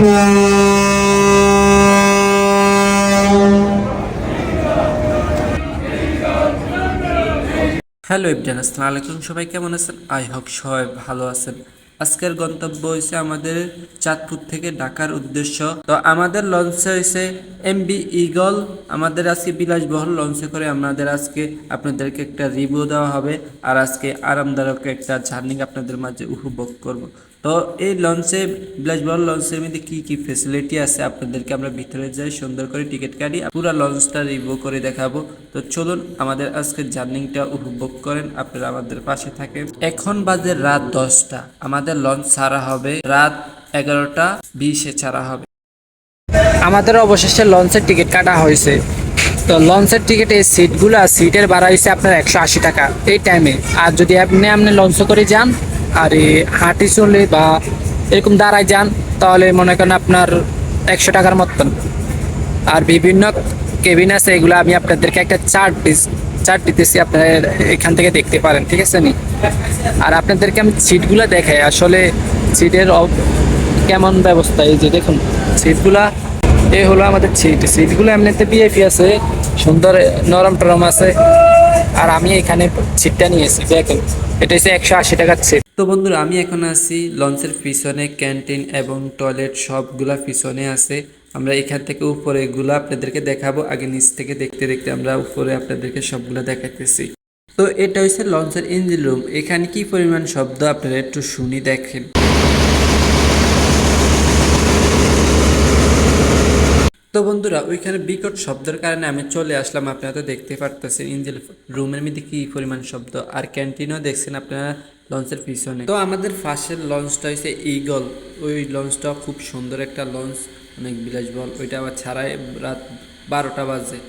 Hello ইবজান আসসালামু আলাইকুম। সবাই কেমন আছেন? আই হোপ সবাই ভালো আছেন। আজকের গন্তব্য হয়েছে আমাদের চাঁদপুর থেকে ঢাকার উদ্দেশ্য। তো আমাদের লঞ্চে হয়েছে এমবি ইগল আমাদের আজকে বিলাসবহল লঞ্চে করে আমাদের আজকে আপনাদেরকে একটা রিভিউ দেওয়া হবে। আর আজকে আরামদায়ক একটা জার্নি আপনাদের মাঝে উপভোগ করব। তো এই লঞ্চে বিলাসবহল লঞ্চের মধ্যে কি কি ফেসিলিটি আছে আপনাদেরকে আমরা ভিতরে যাই, সুন্দর করে টিকিট কাটি, পুরো লঞ্চটা রিভিউ করে দেখাবো। তো চলুন আমাদের আজকের জার্নিংটা উপভোগ করেন, আপনারা আমাদের পাশে থাকেন। এখন বাজে রাত দশটা, আমাদের লঞ্চ ছাড়া হবে রাত এগারোটা, বিশে ছাড়া হবে। আমাদের অবশেষে লঞ্চের টিকিট কাটা হয়েছে। তো লঞ্চের টিকিটে সিটগুলো সিটের ভাড়া হয়েছে আপনার একশো আশি টাকা এই টাইমে আর যদি আপনি আপনি লঞ্চ করে যান আর হাঁটি চলে বা এরকম দাঁড়ায় যান, তাহলে মনে করেন আপনার একশো টাকার মতন। আর বিভিন্ন কেবিন আছে, এগুলো আমি আপনাদেরকে একটা চার্ট দিস, চার্ট দিতেছি, আপনারা এখান থেকে দেখতে পারেন, ঠিক আছে নি? আর আপনাদেরকে আমি সিটগুলো দেখাই, আসলে সিটের কেমন ব্যবস্থা, এই যে দেখুন সিটগুলা এই হলো আমাদের সিট সিটগুলো এমনিতে বিএপি আছে, সুন্দর, নরম টরম আছে। আর আমি এখানে সিটটা নিয়েছি, দেখেন, এটা হচ্ছে একশো আশি টাকার সিট তো বন্ধুরা, আমি এখন আছি লঞ্চের পিছনে, ক্যান্টিন এবং টয়লেট সবগুলা পিছনে আছে। আমরা এখান থেকে উপরে এগুলো আপনাদেরকে দেখাবো। আগে নিচ থেকে দেখতে দেখতে আমরা উপরে আপনাদেরকে সবগুলো দেখাইতেছি। তো এটা হচ্ছে লঞ্চের ইঞ্জিন রুম এখানে কি পরিমাণ শব্দ আপনারা একটু শুনি দেখেন। তো বন্ধুরা, ওইখানে বিকট শব্দের কারণে আমি চলে আসলাম। আপনারা তো দেখতে পারতেছেন ইঞ্জিন রুমের মধ্যে কি পরিমাণ শব্দ। আর ক্যান্টিনও দেখছেন আপনারা লঞ্চের পিছনে। তো আমাদের ফার্স্টের লঞ্চটা হচ্ছে ইগল ওই লঞ্চটা খুব সুন্দর একটা লঞ্চ, অনেক বিলাসবহুল। ওইটা আবার ছাড়াই রাত বারোটা বাজে।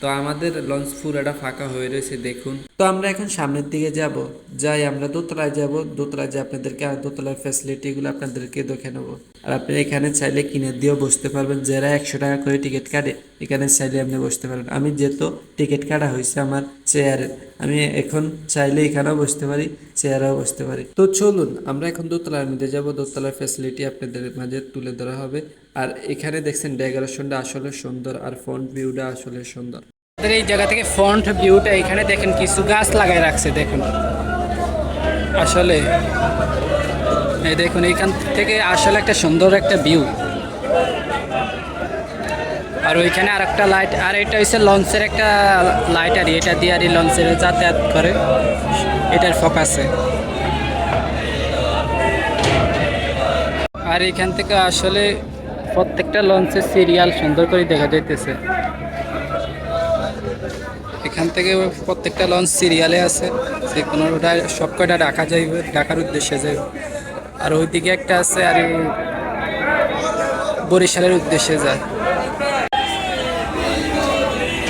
তো আমাদের লঞ্চ পুরাটা ফাঁকা হয়ে রয়েছে, দেখুন। তো আমরা এখন সামনের দিকে যাব। যাই, আমরা দোতলায় যাব। দোতলায় যে আপনাদেরকে, আর দোতলার ফ্যাসিলিটিগুলো আপনাদেরকে দেখে নেব। আর আপনি এখানে চাইলে কিনে দিয়েও বসতে পারবেন। যারা একশো টাকা করে টিকিট কাটে এখানে চাইলে আপনি বসতে পারেন। আমি যেহেতু টিকিট কাটা হয়েছে আমার চেয়ারে আমি এখন চাইলে এখানেও বসতে পারি চেয়ারেও বসতে পারি। তো চলুন, আমরা এখন দোতলার মধ্যে যাব। দোতলার ফ্যাসিলিটি আপনাদের মাঝে তুলে ধরা হবে। আর এখানে দেখছেন ডেকোরেশনটা আসলে সুন্দর আর ফ্রন্ট ভিউটা আসলে সুন্দর। আমাদের এই জায়গা থেকে ফ্রন্ট ভিউটা এখানে দেখেন, কিছু গাছ লাগাই রাখছে, দেখুন। আসলে দেখুন, এখান থেকে আসলে একটা সুন্দর একটা ভিউ আর ওইখানে আর একটা লাইট আর এটা হচ্ছে লঞ্চের একটা লাইট আর এটা দিয়ে আর এই লঞ্চের যাতায়াত করে। এটার ফোকাসে আর এখান থেকে আসলে প্রত্যেকটা লঞ্চের সিরিয়াল সুন্দর করে দেখা যাইতেছে। এখান থেকে প্রত্যেকটা লঞ্চ সিরিয়ালে আছে, যে কোনো ওটা সব কয়টা ঢাকা যাইবে, ঢাকার উদ্দেশ্যে যাইবে। আর ওইদিকে একটা আছে, আর বরিশালের উদ্দেশ্যে যায়।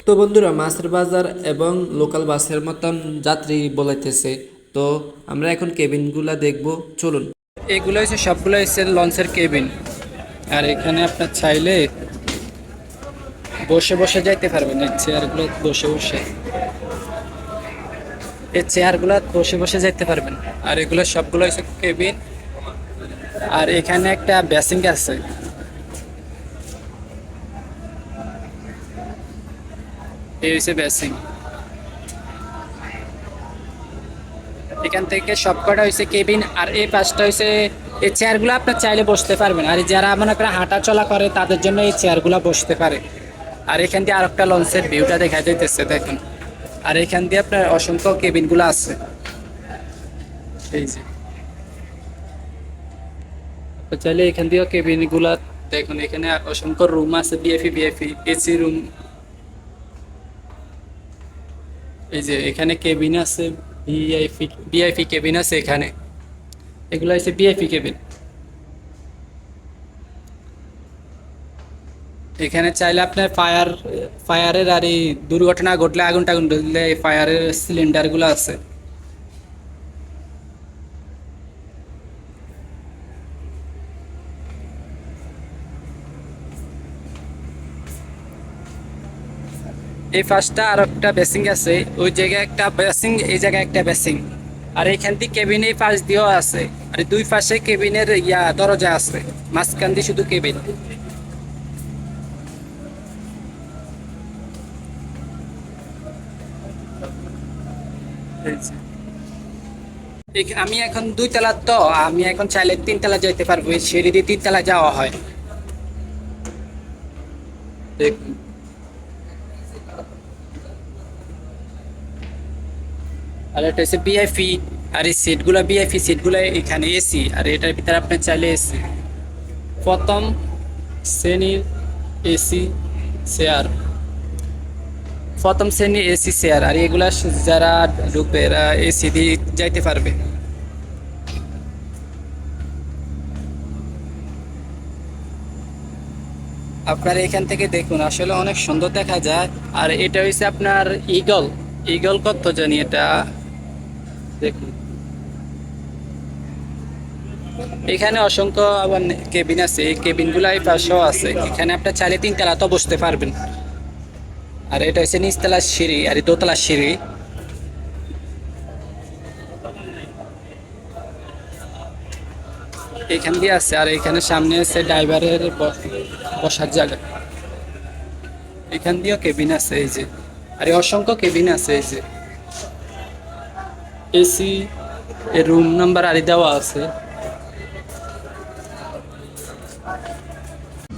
তো বন্ধুরা, মাছের বাজার এবং লোকাল বাসের মতন যাত্রী বলাইতেছে। তো আমরা এখন কেবিনগুলা দেখব। চলুন। এগুলো হচ্ছে সবগুলো হচ্ছে লঞ্চের কেবিন। আর এখানে আপনার চাইলে বসে বসে যাইতে পারবেন, এই চেয়ারগুলো বসে বসে। এই চেয়ারগুলো বসে বসে যাইতে পারবেন। আর এগুলো সবগুলো হচ্ছে কেবিন। আর এখানে একটা বেসিং আছে। এই হচ্ছে বেসিং এখান থেকে সবকটা হয়েছে কেবিন, আর এই পাশটা হয়েছে এই চেয়ারগুলো আপনার চাইলে বসতে পারবেন। আর যারা মনে করে হাঁটা চলা করে, তাদের জন্য এই চেয়ারগুলো বসতে পারে। আর এখান দিয়ে আর একটা লঞ্চের ভিউটা দেখা যাইতেছে, দেখুন। আর এখান দিয়ে আপনার অসংখ্য কেবিনগুলো আছে। এই যে। চাইলে এখান দিয়েও কেবিনগুলো দেখুন। এখানে অসংখ্য রুম আছে বিএফি বিএফি এসি রুম এই যে এখানে কেবিন আছে, ভিআইপি ভিআইপি কেবিন আছে এখানে। এগুলো আছে ভিআইপি কেবিন। এখানে চাইলে আপনার ফায়ার, ফায়ারের আর এই দুর্ঘটনা ঘটলে আগুন টাগুন ধরলে এই ফায়ারের সিলিন্ডারগুলো আছে। এই ফার্স্টটা আর একটা বেসিং আছে। ওই জায়গায় একটা বেসিং, এই জায়গায় একটা বেসিং। আর এখান থেকে কেবিনের পাশ দিয়েও আছে। আর দুই পাশে কেবিনের ইয়া, দরজা আছে। মাঝখান দিয়ে শুধু কেবিন। আমি এখন দুই তলা তো, আমি এখন চাইলে তিন তলা যাইতে পারব। সিঁড়ি দিয়ে তিন তলা যাওয়া হয় দেখুন আর এটা হচ্ছে বিআইপি আর এই সিটগুলো বিআইপি সিটগুলো এখানে এসি আর এটার ভিতরে আপনি চাইলে এসি প্রথম শ্রেণির এসি চেয়ার প্রথম শ্রেণির এসি চেয়ার আর এগুলা যারা ঢুকবে এরা এসি দিয়ে যাইতে পারবে। আপনার এখান থেকে দেখুন, আসলে অনেক সুন্দর দেখা যায়। আর এটা হচ্ছে আপনার ইগল ইগল কত জানি এটা? এখানে অসংখ্য আবার কেবিন আছে, এই কেবিনগুলো এই পাশেও আছে। এখানে আপনার চাইলে তিন তলা তো বসতে পারবেন। আর এটা হচ্ছে নিচতলার সিঁড়ি, আর দোতলার সিঁড়ি। এখান দিয়ে আছে, আর এখানে সামনে আছে ড্রাইভারের বসার জায়গা। এখান দিয়েও কেবিন আছে, এই যে। আর অসংখ্য কেবিন আছে, এই যে। এসি রুম নাম্বার আরে দেওয়া আছে।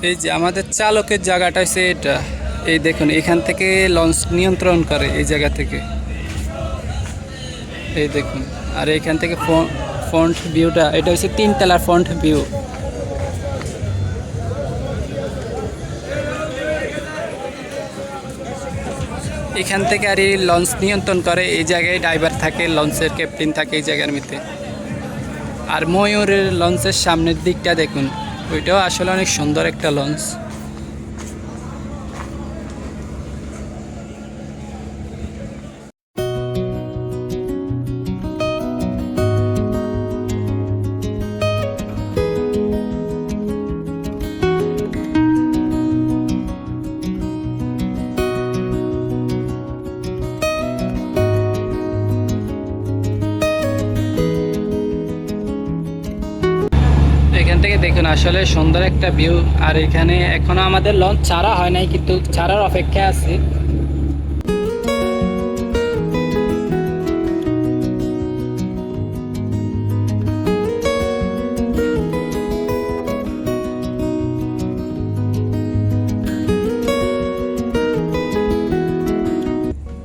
এই যে আমাদের চালকের জায়গাটা হচ্ছে এটা। এই দেখুন, এখান থেকে লঞ্চ নিয়ন্ত্রণ করে এই জায়গা থেকে। এই দেখুন, আর এখান থেকে ফ্রন্ট ভিউটা, এটা হচ্ছে তিনতলার ফ্রন্ট ভিউ। এখান থেকে আর এই লঞ্চ নিয়ন্ত্রণ করে, এই জায়গায় ড্রাইভার থাকে, লঞ্চের ক্যাপ্টেন থাকে এই জায়গার মধ্যে। আর ময়ূরের লঞ্চের সামনের দিকটা দেখুন। ওইটাও আসলে অনেক সুন্দর একটা লঞ্চ দেখুন, আসলে সুন্দর একটা ভিউ আর এখানে এখনও আমাদের লঞ্চ ছাড়া হয় নাই, কিন্তু ছাড়ার অপেক্ষা আছে।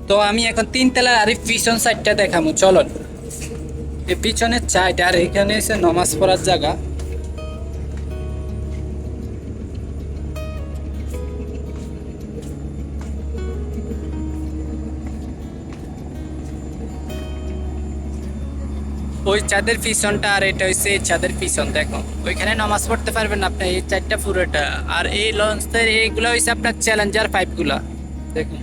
তো আমি এখন তিন তলার আর পিছন সাইডটা দেখাবো, চলুন। এই পিছনের সাইড আর এখানে এসে নমাজ পড়ার জায়গা। ওই চাঁদের পিছনটা আর এটা হচ্ছে চাঁদের পিছন, দেখো। ওইখানে নামাজ পড়তে পারবেন আপনি, এই চারটা পুরোটা। আর এই লঞ্চের এইগুলো হচ্ছে আপনার চ্যালেঞ্জার পাইপগুলা দেখুন।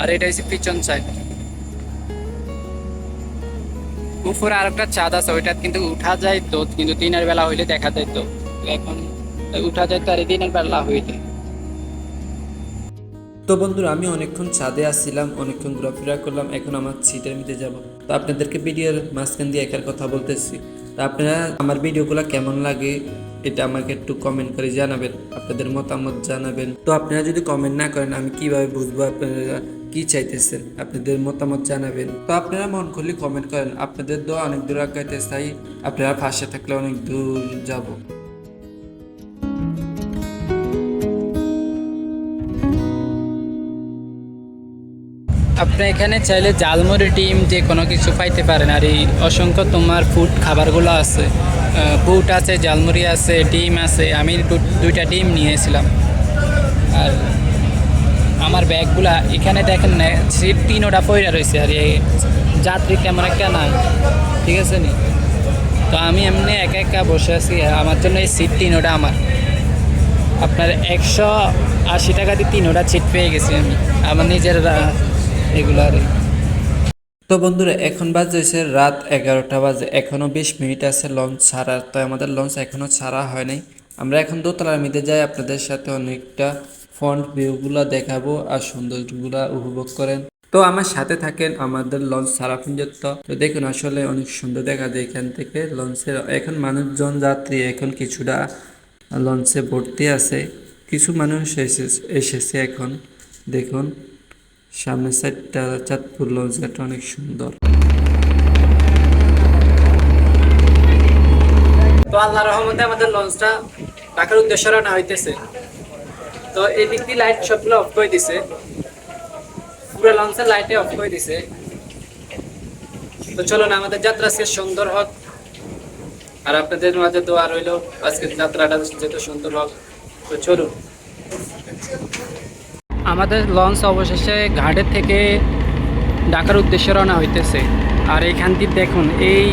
আর এটা হচ্ছে পিছন সাইড উপরে আর একটা চাঁদ আছে, ওইটা কিন্তু উঠা যায় তো কিন্তু দিনের বেলা হইলে দেখা যায় তো এখন উঠা যায় তো আর দিনের বেলা হইলে। তো বন্ধুরা, আমি অনেকক্ষণ ছাদে আসছিলাম, অনেকক্ষণ ঘোরাফেরা করলাম, এখন আমার সিটের মধ্যে যাব। তো আপনাদেরকে ভিডিওর মাঝখান দিয়ে একার কথা বলতেছি। তো আপনারা আমার ভিডিওগুলো কেমন লাগে এটা আমাকে একটু কমেন্ট করে জানাবেন, আপনাদের মতামত জানাবেন। তো আপনারা যদি কমেন্ট না করেন, আমি কীভাবে বুঝব আপনারা কি চাইতেছেন, আপনাদের মতামত জানাবেন। তো আপনারা মন খুলে কমেন্ট করেন, আপনাদের দোয়া অনেক দূর আগাইতে চাই, আপনারা পাশে থাকলে অনেক দূর যাব। আপনি এখানে চাইলে জালমুড়ি ডিম যে কোনো কিছু পাইতে পারেন। আর এই অসংখ্য তোমার ফুড খাবারগুলো আছে। বুট আছে জালমুড়ি আছে, ডিম আছে। আমি দুইটা ডিম নিয়েছিলাম। আর আমার ব্যাগগুলা এখানে দেখেন না, সিট তিনোটা পয়রা রয়েছে আর এই যাত্রী তেমন একটা নাই ঠিক আছে নি? তো আমি এমনি একা একা বসে আছি। আমার জন্য এই সিট তিনোটা আমার। আপনার একশো আশি টাকা দিয়ে তিনোটা সিট পেয়ে গেছি আমি। আমার নিজের এগুলো তো বন্ধুরা, এখন বাজেছে রাত এগারোটা বাজে। এখনও বিশ মিনিট আছে লঞ্চ ছাড়ার। তো আমাদের লঞ্চ এখনও ছাড়া হয় নাই। আমরা এখন দোতলার মধ্যে যাই, আপনাদের সাথে অনেকটা ফ্রন্ট ভিউগুলো দেখাবো আর সৌন্দর্যগুলো উপভোগ করেন। তো আমার সাথে থাকেন আমাদের লঞ্চ সারা পর্যন্ত তো দেখুন, আসলে অনেক সুন্দর দেখা যায় এখান থেকে লঞ্চের। এখন মানুষজন, যাত্রী, এখন কিছুটা লঞ্চে ভর্তি আছে। কিছু মানুষ এসেছে এখন। দেখুন। সামনের সাইডটা চাঁদপুর লঞ্চ ঘাটটা অনেক সুন্দর। তো আল্লাহ রহমতে আমাদের লঞ্চটা ঢাকার উদ্দেশ্যে হইতেছে। তো এই লাইট সবগুলো অফ করে দিছে। পুরো লঞ্চের লাইটে অফ করে দিছে। তো আমাদের যাত্রা আজকে সুন্দর হোক। আর আপনাদের মাঝে দোয়া রইল, আজকের যাত্রাটা যেহেতু সুন্দর হোক, তো চলুন। আমাদের লঞ্চ অবশেষে ঘাটের থেকে ঢাকার উদ্দেশ্যে রওনা হইতেছে। আর এইখান থেকে দেখুন, এই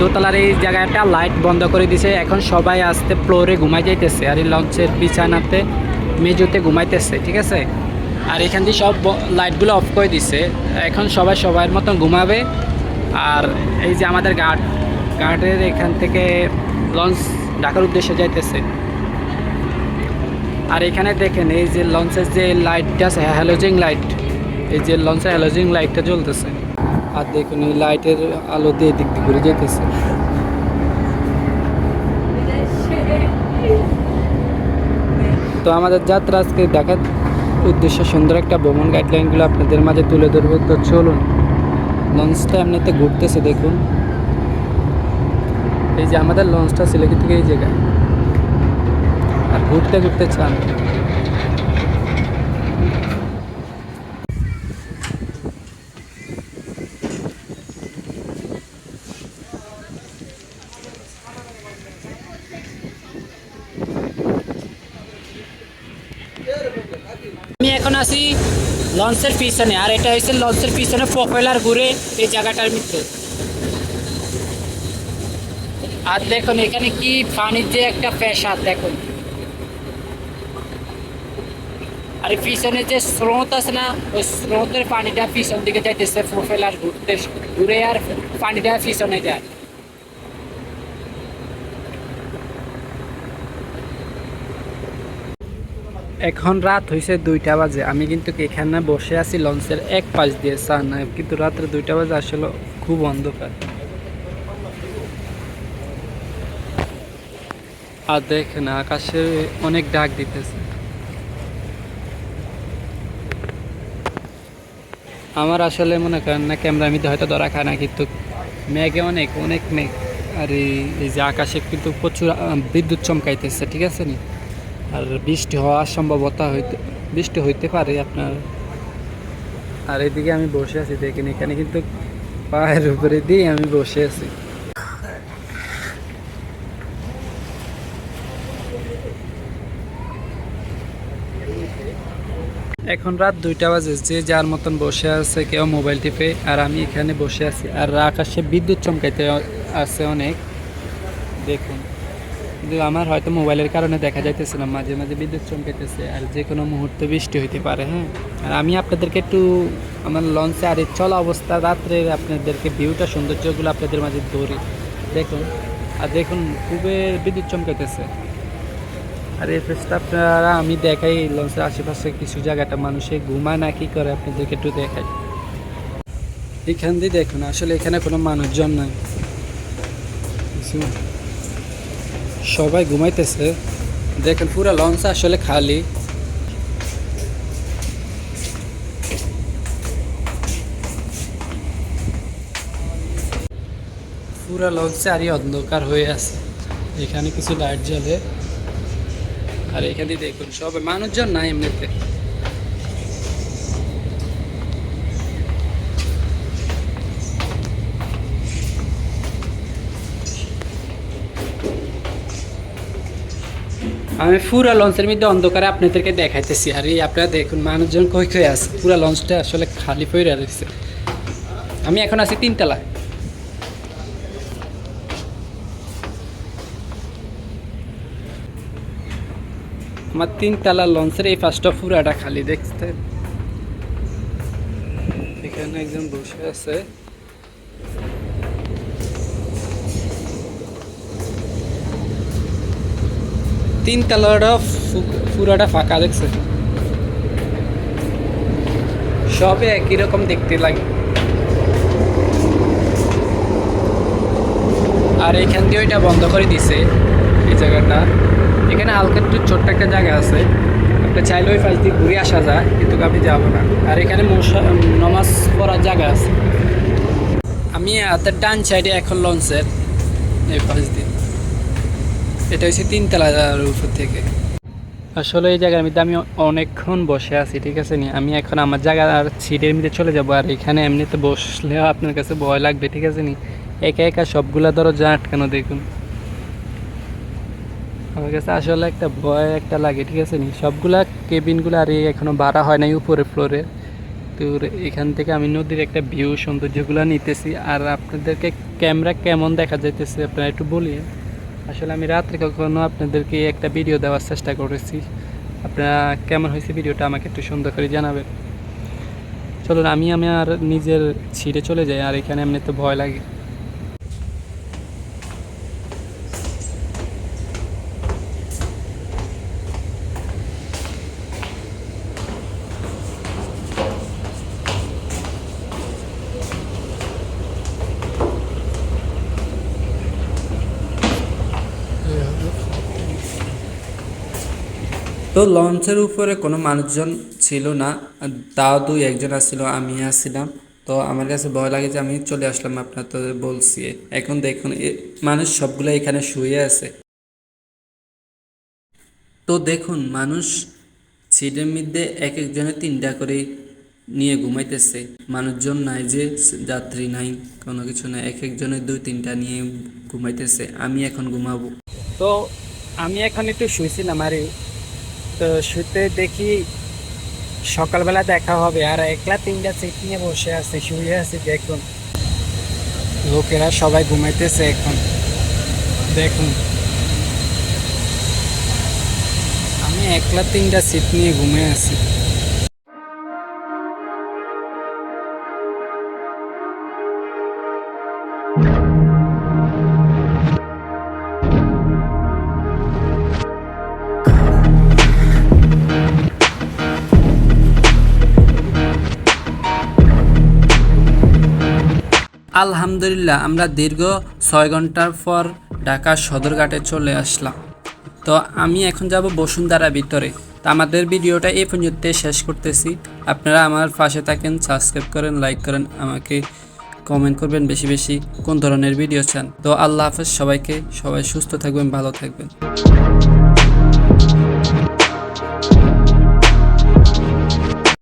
দোতলার এই জায়গাটা লাইট বন্ধ করে দিছে। এখন সবাই আসতে ফ্লোরে ঘুমাই যাইতেছে আর এই লঞ্চের বিছানাতে মেজুতে ঘুমাইতেছে, ঠিক আছে? আর এখান দিয়ে সব লাইটগুলো অফ করে দিছে। এখন সবাই সবার মতন ঘুমাবে। আর এই যে আমাদের ঘাট, ঘাটের এখান থেকে লঞ্চ ঢাকার উদ্দেশ্যে যাইতেছে। আর এখানে দেখেন, এই যে লঞ্চের যে লাইটটা আছে হ্যালোজিং লাইট এই যে লঞ্চের হ্যালোজিং লাইটটা জ্বলতেছে। আর দেখুন, এই লাইটের আলো দিয়ে দিক দিয়ে ঘুরে যেতেছে। তো আমাদের যাত্রা আজকে দেখার উদ্দেশ্য সুন্দর একটা ভ্রমণ গাইডলাইনগুলো আপনাদের মাঝে তুলে ধরবো। তো চলুন, লঞ্চটা এমনিতে ঘুরতেছে, দেখুন। এই যে আমাদের লঞ্চটা সিলেকি থেকে এই জায়গায়। ঘুরতে ঘুরতে চান। আমি এখন আছি লঞ্চের পিছনে, আর এটা হচ্ছে লঞ্চের পিছনে পপুলার ঘুরে এই জায়গাটার মধ্যে আর দেখুন, এখানে কি পানির যে একটা পেশাদ দেখুন। আর পিছনে যে স্রোত আছে না, ওই স্রোতের পানিটা পিছন দিকে যাইতেছে প্রোফেলার ঘুরতে। ঘুরে আর পানিটা পিছনে যায়। এখন রাত হয়েছে দুইটা বাজে। আমি কিন্তু এখানে বসে আছি? লঞ্চের এক পাশ দিয়ে চান কিন্তু রাত্রে দুইটা বাজে, আসলে খুব অন্ধকার। আর দেখেন, আকাশে অনেক ডাক দিতেছে। আমার আসলে মনে করেন না ক্যামেরা মিতে হয়তো ধরা খায় না, কিন্তু মেঘে অনেক অনেক মেঘ। আর এই যে আকাশে কিন্তু প্রচুর বিদ্যুৎ চমকাইতেছে, ঠিক আছে নি? আর বৃষ্টি হওয়ার সম্ভবতা হইতে, বৃষ্টি হইতে পারে আপনার। আর এদিকে আমি বসে আছি, দেখেন এখানে কিন্তু পায়ের উপরে দিয়ে আমি বসে আছি। এখন রাত দুইটা বাজে, যে যার মতন বসে আছে, কেউ মোবাইল টিপে, আর আমি এখানে বসে আছি। আর আকাশে বিদ্যুৎ চমকাইতে আছে অনেক। দেখুন, কিন্তু আমার হয়তো মোবাইলের কারণে দেখা যাইতেছে না, মাঝে মাঝে বিদ্যুৎ চমকাইতেছে, আর যে কোনো মুহূর্তে বৃষ্টি হইতে পারে হ্যাঁ? আর আমি আপনাদেরকে একটু, আমার লঞ্চে আর এই চলা অবস্থা রাত্রে আপনাদেরকে ভিউটা সৌন্দর্যগুলো আপনাদের মাঝে ধরি। দেখুন, আর দেখুন, খুবই বিদ্যুৎ চমকাইতেছে। আর এই ফেসটা আপনারা আমি দেখাই লঞ্চের আশেপাশে কিছু জায়গাটা, মানুষে ঘুমায় না, কি করে? আপনাদেরকে একটু দেখাই। এখান দিয়ে দেখুন, আসলে এখানে কোনো মানুষজন নাই। সবাই ঘুমাইতেছে। দেখেন, পুরো লঞ্চ আসলে খালি। পুরো লঞ্চে আরই অন্ধকার হয়ে আছে। এখানে কিছু লাইট জ্বলে। আর এখানে দেখুন সবাই মানুষজন নাই এমনিতে। আমি পুরা লঞ্চের মধ্যে অন্ধকারে আপনাদেরকে দেখাইতেছি। আর এই আপনারা দেখুন, মানুষজন কই কই আছে? পুরা লঞ্চটা আসলে খালি পড়ে রয়েছে। আমি এখন আছি তিনতলায়। আমার তিনতলা লঞ্চের এই ফার্স্টটা পুরাটা খালি দেখতে এখানে একজন বসে আছে। তিন তলাটা পুরাটা ফাঁকা দেখছে সবে একই রকম দেখতে লাগে। আর এখান দিয়ে ওইটা বন্ধ করে দিছে, এই জায়গাটা। এখানে হালকা একটু ছোট্ট একটা জায়গা আছে। আপনি চাইলে ওই পাশ দিয়ে ঘুরে আসা যায়, কিন্তু আমি যাব না। আর এখানে নমাজ পড়ার জায়গা আছে। আমি হাতের ডান সাইডে এখন লঞ্চের এই পাশ দিয়ে। এটা হচ্ছে তিনতলা উপর থেকে। আসলে এই জায়গার মধ্যে আমি অনেকক্ষণ বসে আছি, ঠিক আছে নি? আমি এখন আমার জায়গার সিটের মধ্যে চলে যাব, আর এখানে এমনিতে বসলেও আপনার কাছে ভয় লাগবে, ঠিক আছে নি? একা একা সবগুলা দরজা আটকানো দেখুন। আমার কাছে আসলে একটা ভয় একটা লাগে, ঠিক আছে? নি সবগুলা কেবিনগুলো আর এই এখনও বাড়া হয় নাই উপরে ফ্লোরে তো এখান থেকে আমি নদীর একটা ভিউ সৌন্দর্যগুলো নিতেছি। আর আপনাদেরকে ক্যামেরা কেমন দেখা যাইতেছে আপনারা একটু বলি আসলে আমি রাত্রে কখনো আপনাদেরকে একটা ভিডিও দেওয়ার চেষ্টা করেছি। আপনারা কেমন হয়েছে ভিডিওটা আমাকে একটু সুন্দর করে জানাবেন। চলুন, আমি আমি আর নিজের ছিঁড়ে চলে যাই, আর এখানে এমনি তো ভয় লাগে। তো লঞ্চের উপরে কোনো মানুষজন ছিল না, তাও দুই একজন আসছিল, আমি আসছিলাম। তো আমার কাছে ভয় লাগে যে আমি চলে আসলাম আপনার তো বলছি। এখন দেখুন মানুষ সবগুলো এখানে শুয়ে আছে। তো দেখুন, মানুষ সিটের মধ্যে এক একজনের তিনটা করে নিয়ে ঘুমাইতেছে। মানুষজন নাই যে যাত্রী নাই, কোনো কিছু নাই। এক একজনের দুই তিনটা নিয়ে ঘুমাইতেছে। আমি এখন ঘুমাবো। তো আমি এখন একটু শুয়েছিলাম আরে তো শুতে দেখি সকালবেলা দেখা হবে। আর একলা তিনটা সিট নিয়ে বসে আছে, শুয়ে আছে দেখুন। লোকেরা সবাই ঘুমাইতেছে এখন। দেখুন। আমি একলা তিনটা সিট নিয়ে ঘুমিয়ে আছি। আলহামদুলিল্লাহ, আমরা দীর্ঘ ছয় ঘণ্টার পর ঢাকা সদরঘাটে চলে আসলাম। তো আমি এখন যাব বসুন্ধরা ভিতরে। তো আমাদের ভিডিওটা এই পর্যন্ত শেষ করতেছি। আপনারা আমার পাশে থাকেন সাবস্ক্রাইব করেন লাইক করেন, আমাকে কমেন্ট করবেন বেশি বেশি কোন ধরনের ভিডিও চান। তো আল্লাহ হাফেজ, সবাইকে সবাই সুস্থ থাকবেন, ভালো থাকবেন।